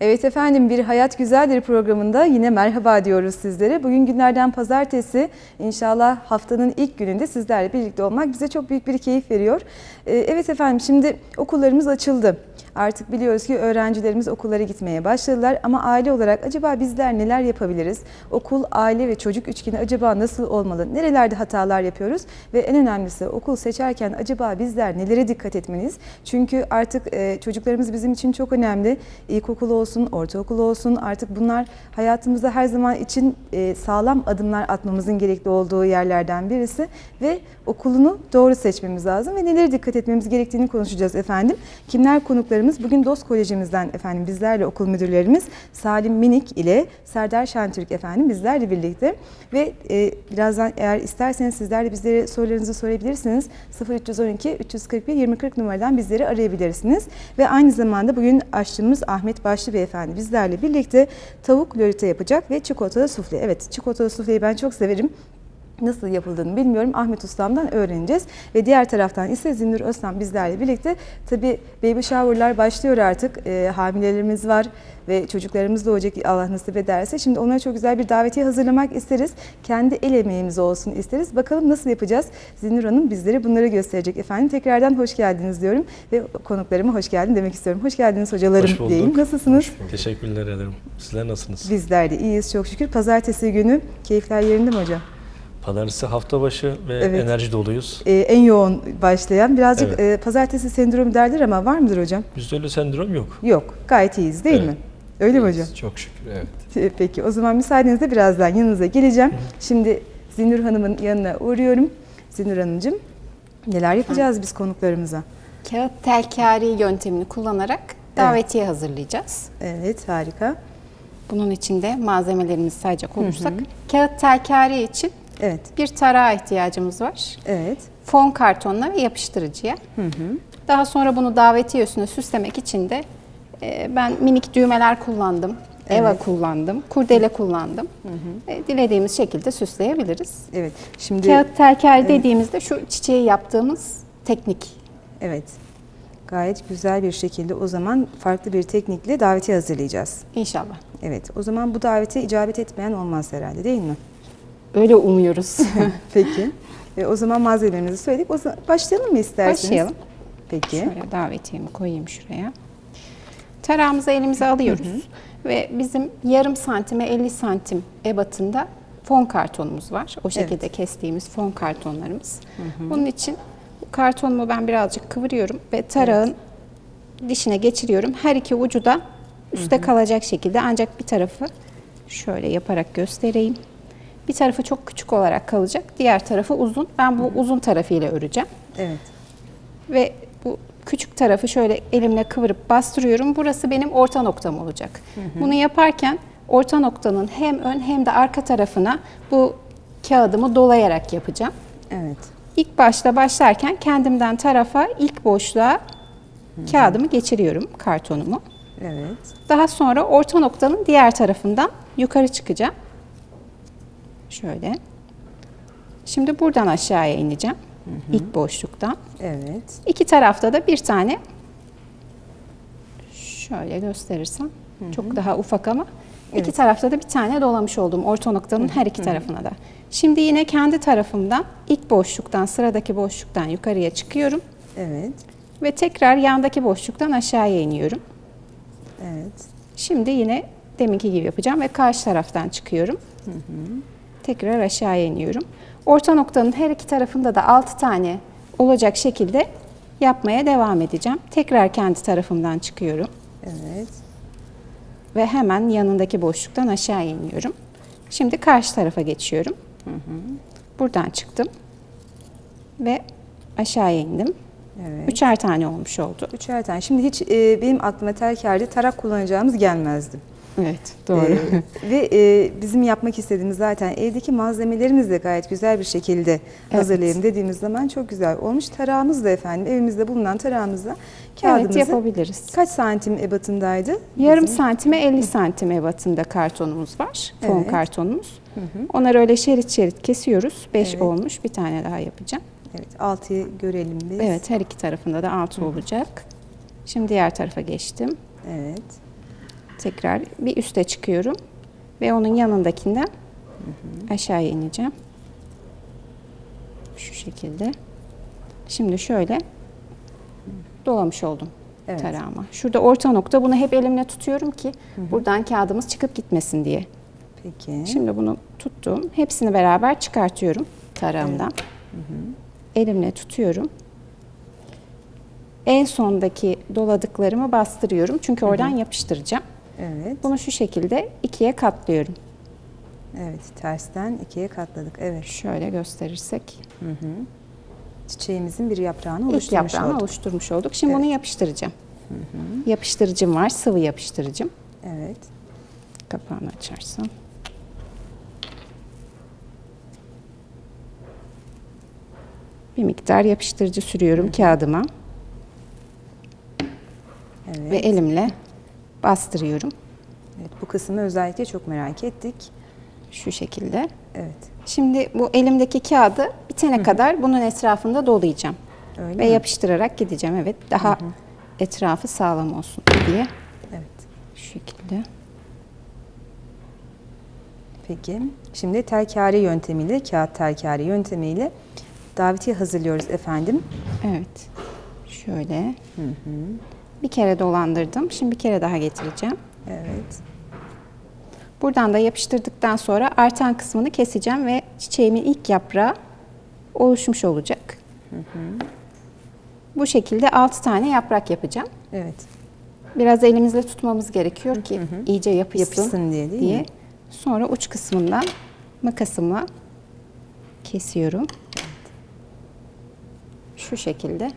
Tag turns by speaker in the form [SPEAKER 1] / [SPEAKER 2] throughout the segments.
[SPEAKER 1] Evet efendim bir Hayat Güzeldir programında yine merhaba diyoruz sizlere. Bugün günlerden pazartesi inşallah haftanın ilk gününde sizlerle birlikte olmak bize çok büyük bir keyif veriyor. Ee, Evet efendim şimdi okullarımız açıldı. Artık biliyoruz ki öğrencilerimiz okullara gitmeye başladılar ama aile olarak acaba bizler neler yapabiliriz? Okul, aile ve çocuk üçgeni acaba nasıl olmalı? Nerelerde hatalar yapıyoruz? Ve en önemlisi okul seçerken acaba bizler nelere dikkat etmeliyiz? Çünkü artık e, çocuklarımız bizim için çok önemli. İlkokul olsun, ortaokul olsun artık bunlar hayatımızda her zaman için e, sağlam adımlar atmamızın gerekli olduğu yerlerden birisi ve okulunu doğru seçmemiz lazım ve nelere dikkat etmemiz gerektiğini konuşacağız efendim. Kimler konuklarımız? Bugün DOS Kolejimizden efendim bizlerle okul müdürlerimiz Salim Minik ile Serdar Şentürk efendim bizlerle birlikte ve e, birazdan eğer isterseniz sizler de bizlere sorularınızı sorabilirsiniz. 0312 341 2040 numaradan bizleri arayabilirsiniz. Ve aynı zamanda bugün aşçımız Ahmet Başlı Beyefendi bizlerle birlikte tavuk lorita yapacak ve çikolatalı sufle. Evet çikolatalı sufleyi ben çok severim nasıl yapıldığını bilmiyorum. Ahmet Ustam'dan öğreneceğiz. Ve diğer taraftan ise Zindur Özlem bizlerle birlikte tabii baby shower'lar başlıyor artık. E, hamilelerimiz var ve çocuklarımız doğacak Allah nasip ederse. Şimdi onlara çok güzel bir davetiye hazırlamak isteriz. Kendi el emeğimiz olsun isteriz. Bakalım nasıl yapacağız? Zinur Hanım bizlere bunları gösterecek efendim. Tekrardan hoş geldiniz diyorum ve konuklarıma hoş geldin demek istiyorum. Hoş geldiniz hocalarım
[SPEAKER 2] Hoş bulduk.
[SPEAKER 1] diyeyim. Nasılsınız?
[SPEAKER 2] Teşekkürler ederim. Sizler nasılsınız?
[SPEAKER 1] Bizler de iyiyiz çok şükür. Pazartesi günü keyifler yerinde mi hocam?
[SPEAKER 2] Pazartesi hafta başı ve
[SPEAKER 1] Evet.
[SPEAKER 2] enerji doluyuz.
[SPEAKER 1] Ee, en yoğun başlayan birazcık
[SPEAKER 2] Evet.
[SPEAKER 1] e, pazartesi sendromu derler ama var mıdır hocam?
[SPEAKER 2] Bizde öyle sendrom yok.
[SPEAKER 1] Yok. Gayet iyiyiz değil
[SPEAKER 2] Evet.
[SPEAKER 1] mi? Öyle mi hocam?
[SPEAKER 3] Çok şükür evet.
[SPEAKER 1] Peki o zaman müsaadenizle birazdan yanınıza geleceğim. Şimdi Zinur Hanım'ın yanına uğruyorum. Zinur Hanımcığım neler yapacağız biz konuklarımıza?
[SPEAKER 4] Kağıt telkari yöntemini kullanarak davetiye hazırlayacağız.
[SPEAKER 1] Evet harika.
[SPEAKER 4] Bunun için de malzemelerimizi sayacak olursak kağıt telkari için
[SPEAKER 1] Evet.
[SPEAKER 4] bir tarağa ihtiyacımız var.
[SPEAKER 1] Evet.
[SPEAKER 4] Fon kartonuna ve yapıştırıcıya. Daha sonra bunu davetiye üstüne süslemek için de e, ben minik düğmeler kullandım. Eva kullandım, kurdele kullandım. E, dilediğimiz şekilde süsleyebiliriz.
[SPEAKER 1] Evet. Şimdi
[SPEAKER 4] Kağıt telkari dediğimizde şu çiçeği yaptığımız teknik.
[SPEAKER 1] evet. Gayet güzel bir şekilde o zaman farklı bir teknikle davetiye hazırlayacağız.
[SPEAKER 4] İnşallah.
[SPEAKER 1] Evet. O zaman bu davete icabet etmeyen olmaz herhalde değil mi?
[SPEAKER 4] Öyle umuyoruz.
[SPEAKER 1] Peki. E, o zaman malzemelerimizi söyledik. O zaman başlayalım mı isterseniz?
[SPEAKER 4] Başlayalım.
[SPEAKER 1] Peki.
[SPEAKER 4] Şöyle davetiyemi koyayım şuraya. Tarağımızı elimize alıyoruz. Ve bizim yarım santime 50 santim ebatında fon kartonumuz var. O şekilde kestiğimiz fon kartonlarımız. Bunun için kartonumu ben birazcık kıvırıyorum ve tarağın dişine geçiriyorum. Her iki ucu da üstte kalacak şekilde ancak bir tarafı şöyle yaparak göstereyim. Bir tarafı çok küçük olarak kalacak. Diğer tarafı uzun. Ben bu uzun tarafıyla öreceğim.
[SPEAKER 1] Evet.
[SPEAKER 4] Ve bu küçük tarafı şöyle elimle kıvırıp bastırıyorum. Burası benim orta noktam olacak. Bunu yaparken orta noktanın hem ön hem de arka tarafına bu kağıdımı dolayarak yapacağım.
[SPEAKER 1] Evet.
[SPEAKER 4] İlk başta başlarken kendimden tarafa ilk boşluğa kağıdımı geçiriyorum, kartonumu.
[SPEAKER 1] Evet.
[SPEAKER 4] Daha sonra orta noktanın diğer tarafından yukarı çıkacağım. Şöyle. Şimdi buradan aşağıya ineceğim. İlk boşluktan.
[SPEAKER 1] Evet.
[SPEAKER 4] İki tarafta da bir tane şöyle gösterirsem çok daha ufak ama iki tarafta da bir tane dolamış olduğum orta noktanın her iki tarafına da. Şimdi yine kendi tarafımdan ilk boşluktan sıradaki boşluktan yukarıya çıkıyorum
[SPEAKER 1] Evet.
[SPEAKER 4] ve tekrar yandaki boşluktan aşağıya iniyorum.
[SPEAKER 1] Evet.
[SPEAKER 4] Şimdi yine deminki gibi yapacağım ve karşı taraftan çıkıyorum. Tekrar aşağıya iniyorum. Orta noktanın her iki tarafında da 6 tane olacak şekilde yapmaya devam edeceğim. Tekrar kendi tarafımdan çıkıyorum
[SPEAKER 1] Evet.
[SPEAKER 4] ve hemen yanındaki boşluktan aşağı iniyorum. Şimdi karşı tarafa geçiyorum. Buradan çıktım ve aşağıya indim.
[SPEAKER 1] Evet.
[SPEAKER 4] Üçer tane olmuş oldu.
[SPEAKER 1] Üçer tane. Şimdi hiç e, benim aklıma telkerde tarak kullanacağımız gelmezdi.
[SPEAKER 4] Evet, doğru.
[SPEAKER 1] E, ve e, bizim yapmak istediğimiz zaten evdeki malzemelerimizi de gayet güzel bir şekilde hazırlayalım dediğimiz zaman çok güzel olmuş. Tarağımız da efendim evimizde bulunan tarağımızla
[SPEAKER 4] evet,
[SPEAKER 1] kağıdımızı
[SPEAKER 4] yapabiliriz.
[SPEAKER 1] kaç santim ebatındaydı?
[SPEAKER 4] Yarım
[SPEAKER 1] Bizim-
[SPEAKER 4] santime 50 santim ebatında kartonumuz var. Fon
[SPEAKER 1] Evet.
[SPEAKER 4] kartonumuz. Onları öyle şerit şerit kesiyoruz. 5
[SPEAKER 1] Evet.
[SPEAKER 4] olmuş. Bir tane daha yapacağım.
[SPEAKER 1] Evet, altıyı görelim biz.
[SPEAKER 4] Evet, her iki tarafında da 6 olacak. Şimdi diğer tarafa geçtim.
[SPEAKER 1] Evet.
[SPEAKER 4] Tekrar bir üste çıkıyorum ve onun yanındakinden aşağıya ineceğim. Şu şekilde. Şimdi şöyle dolamış oldum
[SPEAKER 1] Evet.
[SPEAKER 4] tarağıma. Şurada orta nokta bunu hep elimle tutuyorum ki buradan kağıdımız çıkıp gitmesin diye.
[SPEAKER 1] Peki.
[SPEAKER 4] Şimdi bunu tuttum. Hepsini beraber çıkartıyorum tarağımdan. Elimle tutuyorum. En sondaki doladıklarımı bastırıyorum. Çünkü oradan yapıştıracağım.
[SPEAKER 1] Evet.
[SPEAKER 4] Bunu şu şekilde ikiye katlıyorum.
[SPEAKER 1] Evet. Tersten ikiye katladık. Evet.
[SPEAKER 4] Şöyle gösterirsek.
[SPEAKER 1] Çiçeğimizin bir yaprağını
[SPEAKER 4] İlk
[SPEAKER 1] oluşturmuş
[SPEAKER 4] yaprağını
[SPEAKER 1] olduk.
[SPEAKER 4] oluşturmuş olduk. Şimdi
[SPEAKER 1] Evet.
[SPEAKER 4] bunu yapıştıracağım. Yapıştırıcım var. Sıvı yapıştırıcım.
[SPEAKER 1] Evet.
[SPEAKER 4] Kapağını açarsam. Bir miktar yapıştırıcı sürüyorum kağıdıma
[SPEAKER 1] Evet.
[SPEAKER 4] ve elimle bastırıyorum.
[SPEAKER 1] evet. Bu kısmı özellikle çok merak ettik.
[SPEAKER 4] Şu şekilde.
[SPEAKER 1] Evet.
[SPEAKER 4] Şimdi bu elimdeki kağıdı bitene kadar bunun etrafında dolayacağım.
[SPEAKER 1] Öyle
[SPEAKER 4] ve
[SPEAKER 1] mi?
[SPEAKER 4] yapıştırarak gideceğim. Evet. Daha etrafı sağlam olsun diye.
[SPEAKER 1] Evet.
[SPEAKER 4] Şu şekilde.
[SPEAKER 1] Peki. Şimdi telkari yöntemiyle, kağıt telkari yöntemiyle davetiye hazırlıyoruz efendim.
[SPEAKER 4] Evet. Şöyle. Bir kere dolandırdım. Şimdi bir kere daha getireceğim.
[SPEAKER 1] Evet.
[SPEAKER 4] Buradan da yapıştırdıktan sonra artan kısmını keseceğim ve çiçeğimin ilk yaprağı oluşmuş olacak. Bu şekilde 6 tane yaprak yapacağım.
[SPEAKER 1] Evet.
[SPEAKER 4] Biraz elimizle tutmamız gerekiyor ki iyice yapışsın,
[SPEAKER 1] Yapışsın diye değil mi?
[SPEAKER 4] Sonra uç kısmından makasımla kesiyorum. Şu şekilde
[SPEAKER 1] Evet.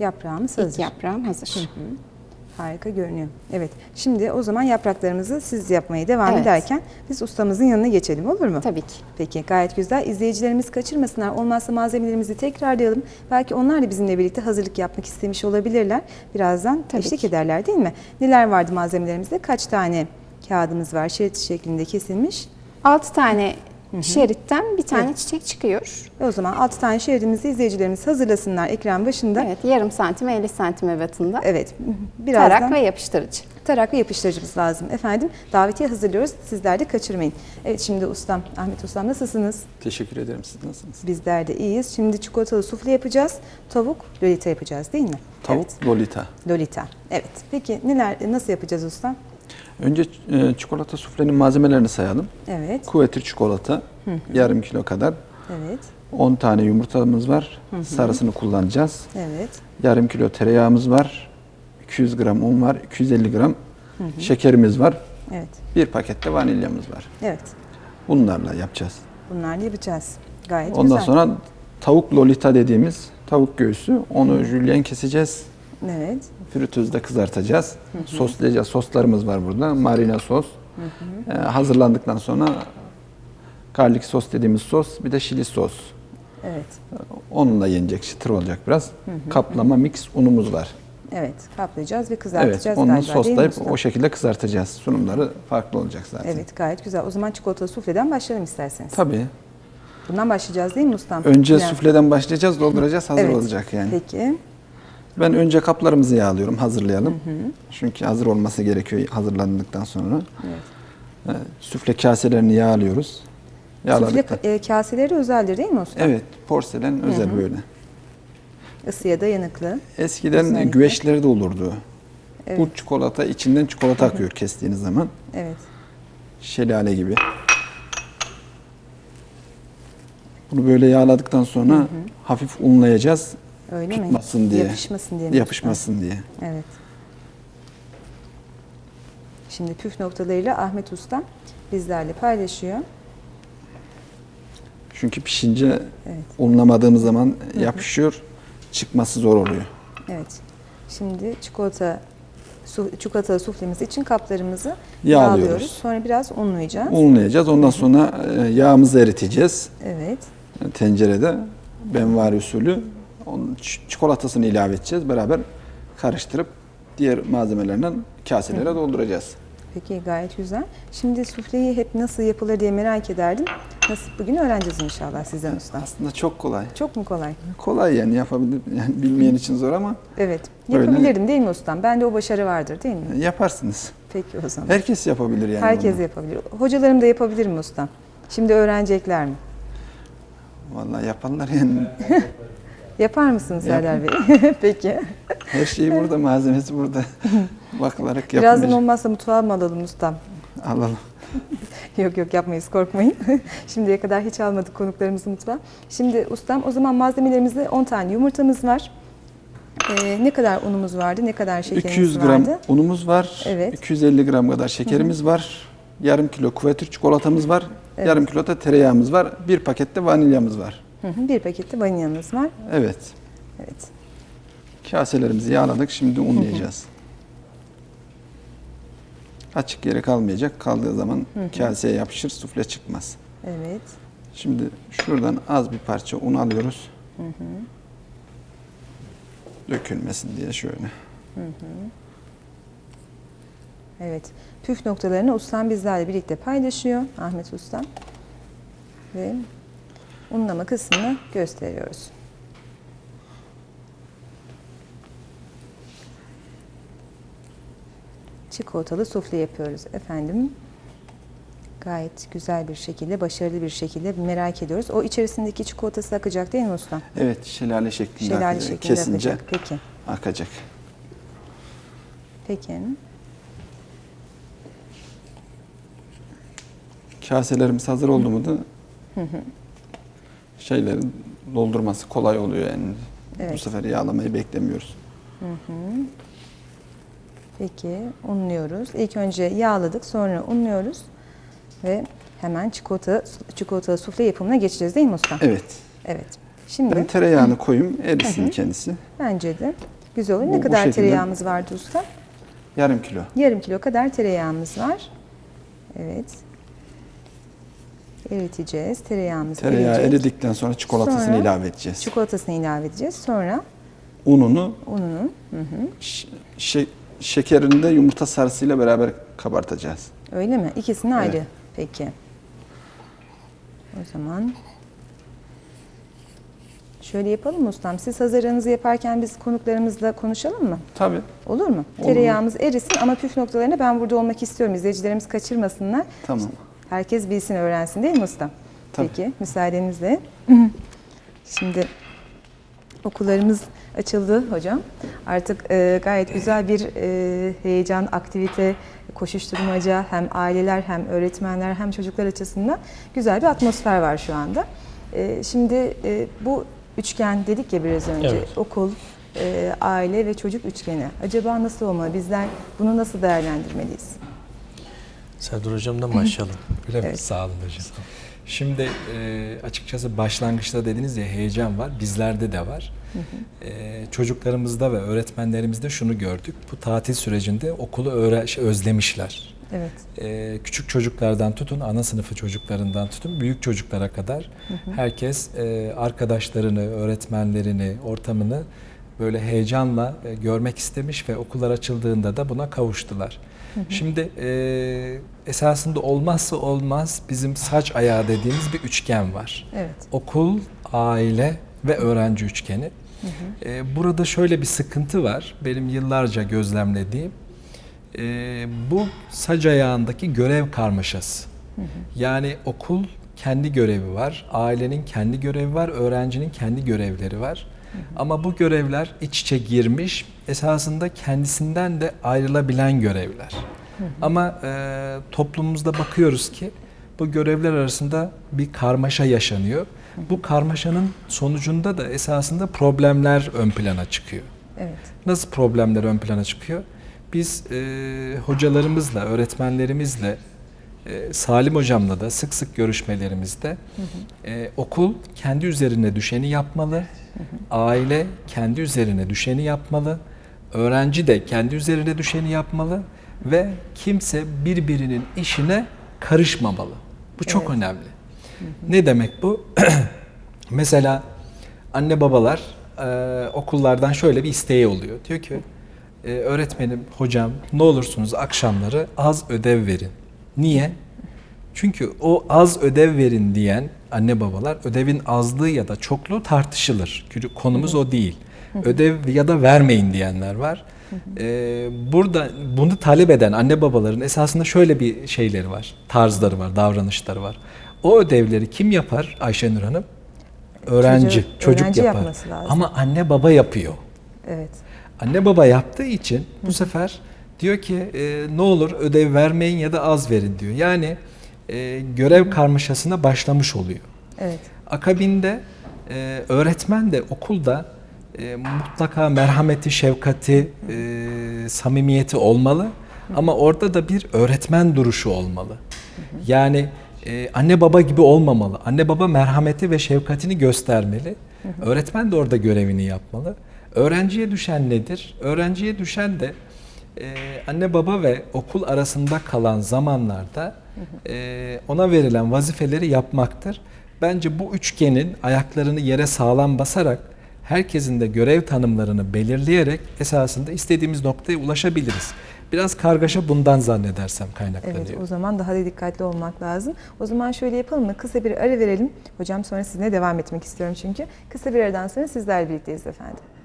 [SPEAKER 1] Yaprağımız
[SPEAKER 4] ilk
[SPEAKER 1] hazır.
[SPEAKER 4] yaprağım hazır.
[SPEAKER 1] Harika görünüyor. Evet. Şimdi o zaman yapraklarımızı siz yapmaya devam
[SPEAKER 4] Evet.
[SPEAKER 1] ederken biz ustamızın yanına geçelim olur mu?
[SPEAKER 4] Tabii ki.
[SPEAKER 1] Peki gayet güzel. İzleyicilerimiz kaçırmasınlar. Olmazsa malzemelerimizi tekrarlayalım. Belki onlar da bizimle birlikte hazırlık yapmak istemiş olabilirler. Birazdan
[SPEAKER 4] Tabii
[SPEAKER 1] eşlik
[SPEAKER 4] ki.
[SPEAKER 1] ederler değil mi? Neler vardı malzemelerimizde? Kaç tane kağıdımız var şerit şeklinde kesilmiş?
[SPEAKER 4] 6 tane şeritten bir tane
[SPEAKER 1] Evet.
[SPEAKER 4] çiçek çıkıyor.
[SPEAKER 1] Ve o zaman 6 tane şeridimizi izleyicilerimiz hazırlasınlar ekran başında.
[SPEAKER 4] Evet, yarım santim 50 santim ebatında.
[SPEAKER 1] Evet. Birazdan
[SPEAKER 4] Tarak ve yapıştırıcı.
[SPEAKER 1] tarak ve yapıştırıcımız lazım. Efendim davetiye hazırlıyoruz. Sizler de kaçırmayın. Evet şimdi ustam, Ahmet ustam nasılsınız?
[SPEAKER 3] Teşekkür ederim. Siz nasılsınız?
[SPEAKER 1] Bizler de iyiyiz. Şimdi çikolatalı sufle yapacağız. Tavuk lolita yapacağız değil mi?
[SPEAKER 3] Tavuk Lolita.
[SPEAKER 1] Evet, lolita. Evet. Peki neler nasıl yapacağız ustam?
[SPEAKER 3] Önce e, çikolata suflenin malzemelerini sayalım.
[SPEAKER 1] Evet.
[SPEAKER 3] Kuvvetli çikolata yarım kilo kadar.
[SPEAKER 1] Evet.
[SPEAKER 3] 10 tane yumurtamız var. Sarısını kullanacağız.
[SPEAKER 1] Evet.
[SPEAKER 3] Yarım kilo tereyağımız var. 200 gram un var. 250 gram şekerimiz var.
[SPEAKER 1] Evet.
[SPEAKER 3] Bir pakette vanilyamız var.
[SPEAKER 1] Evet.
[SPEAKER 3] Bunlarla yapacağız.
[SPEAKER 1] Bunlarla yapacağız. Gayet
[SPEAKER 3] Ondan
[SPEAKER 1] güzel.
[SPEAKER 3] sonra tavuk lolita dediğimiz tavuk göğsü. Onu jülyen keseceğiz.
[SPEAKER 1] Evet.
[SPEAKER 3] Fritözde kızartacağız. Soslayacağız. Soslarımız var burada. Marina sos. Ee, hazırlandıktan sonra garlic sos dediğimiz sos, bir de şili sos.
[SPEAKER 1] Evet.
[SPEAKER 3] Onunla yenecek, çıtır olacak biraz. Kaplama mix unumuz var.
[SPEAKER 1] Evet. Kaplayacağız ve
[SPEAKER 3] Evet,
[SPEAKER 1] kızartacağız
[SPEAKER 3] onu
[SPEAKER 1] galiba değil mi
[SPEAKER 3] soslayıp o şekilde kızartacağız. Sunumları farklı olacak zaten.
[SPEAKER 1] Evet gayet güzel. O zaman çikolatalı sufleden başlayalım isterseniz.
[SPEAKER 3] Tabii.
[SPEAKER 1] Bundan başlayacağız değil mi ustam?
[SPEAKER 3] Önce
[SPEAKER 1] Biraz-
[SPEAKER 3] sufleden başlayacağız, dolduracağız, hazır
[SPEAKER 1] Evet.
[SPEAKER 3] olacak yani.
[SPEAKER 1] Peki.
[SPEAKER 3] Ben önce kaplarımızı yağlıyorum, hazırlayalım. Çünkü hazır olması gerekiyor hazırlandıktan sonra. Ee, Süfle kaselerini yağlıyoruz.
[SPEAKER 1] Sufle e, kaseleri özeldir değil mi ustam?
[SPEAKER 3] Evet, porselen özel böyle.
[SPEAKER 1] Isıya dayanıklı.
[SPEAKER 3] Eskiden
[SPEAKER 1] Özellikle.
[SPEAKER 3] güveçleri de olurdu.
[SPEAKER 1] Evet.
[SPEAKER 3] Bu çikolata içinden çikolata akıyor kestiğiniz zaman.
[SPEAKER 1] Evet.
[SPEAKER 3] Şelale gibi. Bunu böyle yağladıktan sonra hafif unlayacağız.
[SPEAKER 1] Öyle
[SPEAKER 3] Tutmasın
[SPEAKER 1] mi?
[SPEAKER 3] diye.
[SPEAKER 1] Yapışmasın diye. mi
[SPEAKER 3] Yapışmasın diye.
[SPEAKER 1] Evet. Şimdi püf noktalarıyla Ahmet Usta bizlerle paylaşıyor.
[SPEAKER 3] Çünkü pişince
[SPEAKER 1] Evet.
[SPEAKER 3] unlamadığımız zaman yapışıyor. Çıkması zor oluyor.
[SPEAKER 1] Evet. Şimdi çikolata su, çikolatalı suflemiz için kaplarımızı
[SPEAKER 3] Yağlıyoruz.
[SPEAKER 1] yağlıyoruz. Sonra biraz unlayacağız.
[SPEAKER 3] Unlayacağız. Ondan sonra e, yağımızı eriteceğiz.
[SPEAKER 1] Evet.
[SPEAKER 3] tencerede benvari usulü onun çikolatasını ilave edeceğiz. Beraber karıştırıp diğer malzemelerden kaselere dolduracağız.
[SPEAKER 1] Peki gayet güzel. Şimdi sufleyi hep nasıl yapılır diye merak ederdim. Nasıl bugün öğreneceğiz inşallah sizden usta.
[SPEAKER 3] Aslında çok kolay.
[SPEAKER 1] Çok mu kolay?
[SPEAKER 3] Kolay yani yapabilir. Yani bilmeyen için zor ama
[SPEAKER 1] Evet.
[SPEAKER 3] Böyle-
[SPEAKER 1] Yapabilirdim değil mi ustam? Bende o başarı vardır değil mi?
[SPEAKER 3] yaparsınız.
[SPEAKER 1] Peki o zaman.
[SPEAKER 3] Herkes yapabilir yani.
[SPEAKER 1] Herkes
[SPEAKER 3] bunu.
[SPEAKER 1] yapabilir. Hocalarım da yapabilir mi ustam? Şimdi öğrenecekler mi?
[SPEAKER 3] Vallahi yaparlar yani.
[SPEAKER 1] Yapar mısınız Serdar Bey? Peki.
[SPEAKER 3] Her şey burada, malzemesi burada. Bakılarak
[SPEAKER 1] Birazdan
[SPEAKER 3] yapılacak.
[SPEAKER 1] olmazsa mutfağa mı alalım ustam?
[SPEAKER 3] Alalım.
[SPEAKER 1] Yok yok yapmayız korkmayın. Şimdiye kadar hiç almadık konuklarımızı mutfağa. Şimdi ustam o zaman malzemelerimizde 10 tane yumurtamız var. Ee, ne kadar unumuz vardı? Ne kadar şekerimiz
[SPEAKER 3] 200 gram
[SPEAKER 1] vardı?
[SPEAKER 3] unumuz var.
[SPEAKER 1] Evet.
[SPEAKER 3] 250 gram kadar şekerimiz var. Yarım kilo kuvertür çikolatamız var.
[SPEAKER 1] Evet.
[SPEAKER 3] Yarım kilo da tereyağımız var. Bir pakette vanilyamız var.
[SPEAKER 1] Hı hı, bir pakette vanilyamız var.
[SPEAKER 3] Evet.
[SPEAKER 1] Evet.
[SPEAKER 3] Kaselerimizi yağladık. Şimdi unlayacağız. Açık yere kalmayacak. Kaldığı zaman kaseye yapışır, sufle çıkmaz.
[SPEAKER 1] Evet.
[SPEAKER 3] Şimdi şuradan az bir parça un alıyoruz. Dökülmesin diye şöyle.
[SPEAKER 1] Evet. Püf noktalarını ustam bizlerle birlikte paylaşıyor. Ahmet ustam. Ve unlama kısmını gösteriyoruz. Çikolatalı sufle yapıyoruz efendim. Gayet güzel bir şekilde, başarılı bir şekilde merak ediyoruz. O içerisindeki çikolatası akacak değil mi ustam?
[SPEAKER 3] Evet, şelale şeklinde
[SPEAKER 1] Şelale
[SPEAKER 3] akacak.
[SPEAKER 1] şeklinde
[SPEAKER 3] Kesince
[SPEAKER 1] akacak. Peki.
[SPEAKER 3] akacak.
[SPEAKER 1] Peki.
[SPEAKER 3] Kaselerimiz hazır oldu mu da şeyleri doldurması kolay oluyor yani. Bu
[SPEAKER 1] Evet.
[SPEAKER 3] sefer yağlamayı beklemiyoruz.
[SPEAKER 1] Peki unluyoruz. İlk önce yağladık, sonra unluyoruz ve hemen çikolata çikolatalı sufle yapımına geçeceğiz değil mi usta?
[SPEAKER 3] Evet.
[SPEAKER 1] Evet. Şimdi
[SPEAKER 3] Ben tereyağını koyayım, erisin kendisi.
[SPEAKER 1] bence de güzel olur.
[SPEAKER 3] Bu-
[SPEAKER 1] Ne
[SPEAKER 3] bu
[SPEAKER 1] kadar
[SPEAKER 3] şekilde.
[SPEAKER 1] tereyağımız vardı usta?
[SPEAKER 3] Yarım kilo.
[SPEAKER 1] Yarım kilo kadar tereyağımız var. Evet. Eriteceğiz. Tereyağımız
[SPEAKER 3] Tereyağı
[SPEAKER 1] eriyecek.
[SPEAKER 3] eridikten sonra çikolatasını
[SPEAKER 1] Sonra
[SPEAKER 3] ilave edeceğiz.
[SPEAKER 1] Çikolatasını ilave edeceğiz. Sonra
[SPEAKER 3] Ununu
[SPEAKER 1] ununu
[SPEAKER 3] ş- şe- şekerini de yumurta sarısıyla beraber kabartacağız.
[SPEAKER 1] öyle mi? İkisini ayrı.
[SPEAKER 3] Evet.
[SPEAKER 1] Peki. O zaman şöyle yapalım mı ustam? Siz hazırlığınızı yaparken biz konuklarımızla konuşalım mı?
[SPEAKER 3] Tabii.
[SPEAKER 1] Olur mu? Tereyağımız erisin ama püf noktalarını ben burada olmak istiyorum. İzleyicilerimiz kaçırmasınlar.
[SPEAKER 3] Tamam.
[SPEAKER 1] Herkes bilsin, öğrensin değil mi ustam?
[SPEAKER 3] Tabii.
[SPEAKER 1] Peki, müsaadenizle. Şimdi okullarımız açıldı hocam. Artık e, gayet güzel bir e, heyecan, aktivite, koşuşturmaca hem aileler hem öğretmenler hem çocuklar açısından güzel bir atmosfer var şu anda. E, şimdi e, bu üçgen dedik ya biraz önce
[SPEAKER 2] Evet.
[SPEAKER 1] okul, e, aile ve çocuk üçgeni. Acaba nasıl olmalı? Bizler bunu nasıl değerlendirmeliyiz?
[SPEAKER 2] Serdar Hocam'dan başlayalım.
[SPEAKER 5] Öyle?
[SPEAKER 1] Evet.
[SPEAKER 5] Sağ olun hocam. Şimdi e, açıkçası başlangıçta dediniz ya heyecan var. Bizlerde de var. E, çocuklarımızda ve öğretmenlerimizde şunu gördük. Bu tatil sürecinde okulu öğre- şey, özlemişler.
[SPEAKER 1] Evet.
[SPEAKER 5] E, küçük çocuklardan tutun, ana sınıfı çocuklarından tutun, büyük çocuklara kadar herkes e, arkadaşlarını, öğretmenlerini, ortamını böyle heyecanla e, görmek istemiş ve okullar açıldığında da buna kavuştular. Şimdi e, esasında olmazsa olmaz bizim saç ayağı dediğimiz bir üçgen var.
[SPEAKER 1] Evet.
[SPEAKER 5] Okul, aile ve öğrenci üçgeni. E, burada şöyle bir sıkıntı var. Benim yıllarca gözlemlediğim. E, bu sac ayağındaki görev karmaşası. Yani okul kendi görevi var, ailenin kendi görevi var, öğrencinin kendi görevleri var. Ama bu görevler iç içe girmiş, esasında kendisinden de ayrılabilen görevler. Ama e, toplumumuzda bakıyoruz ki bu görevler arasında bir karmaşa yaşanıyor. Bu karmaşanın sonucunda da esasında problemler ön plana çıkıyor.
[SPEAKER 1] Evet.
[SPEAKER 5] Nasıl problemler ön plana çıkıyor? Biz e, hocalarımızla, öğretmenlerimizle, e, Salim hocamla da sık sık görüşmelerimizde e, okul kendi üzerine düşeni yapmalı, aile kendi üzerine düşeni yapmalı, öğrenci de kendi üzerine düşeni yapmalı ve kimse birbirinin işine karışmamalı. Bu çok
[SPEAKER 1] Evet.
[SPEAKER 5] önemli. Ne demek bu? Mesela anne babalar e, okullardan şöyle bir isteği oluyor. Diyor ki e, öğretmenim, hocam ne olursunuz akşamları az ödev verin. Niye? Çünkü o az ödev verin diyen anne babalar ödevin azlığı ya da çokluğu tartışılır. Çünkü konumuz o değil. Ödev ya da vermeyin diyenler var. Ee, burada bunu talep eden anne babaların esasında şöyle bir şeyleri var. Tarzları var, davranışları var. O ödevleri kim yapar Ayşenur Hanım? Öğrenci,
[SPEAKER 1] Çocuğu-
[SPEAKER 5] çocuk
[SPEAKER 1] öğrenci
[SPEAKER 5] yapar.
[SPEAKER 1] yapması lazım.
[SPEAKER 5] Ama anne baba yapıyor.
[SPEAKER 1] Evet.
[SPEAKER 5] Anne baba yaptığı için bu sefer diyor ki e, ne olur ödev vermeyin ya da az verin diyor. Yani e, görev karmaşasına başlamış oluyor.
[SPEAKER 1] Evet.
[SPEAKER 5] Akabinde e, öğretmen de okulda e, mutlaka merhameti, şefkati, e, samimiyeti olmalı. Ama orada da bir öğretmen duruşu olmalı. Yani e, anne baba gibi olmamalı. Anne baba merhameti ve şefkatini göstermeli. Öğretmen de orada görevini yapmalı. Öğrenciye düşen nedir? Öğrenciye düşen de e, anne baba ve okul arasında kalan zamanlarda e, ona verilen vazifeleri yapmaktır. Bence bu üçgenin ayaklarını yere sağlam basarak herkesin de görev tanımlarını belirleyerek esasında istediğimiz noktaya ulaşabiliriz. Biraz kargaşa bundan zannedersem kaynaklanıyor.
[SPEAKER 1] Evet o zaman daha da dikkatli olmak lazım. O zaman şöyle yapalım mı? Kısa bir ara verelim. Hocam sonra sizinle devam etmek istiyorum çünkü. Kısa bir aradan sonra sizlerle birlikteyiz efendim.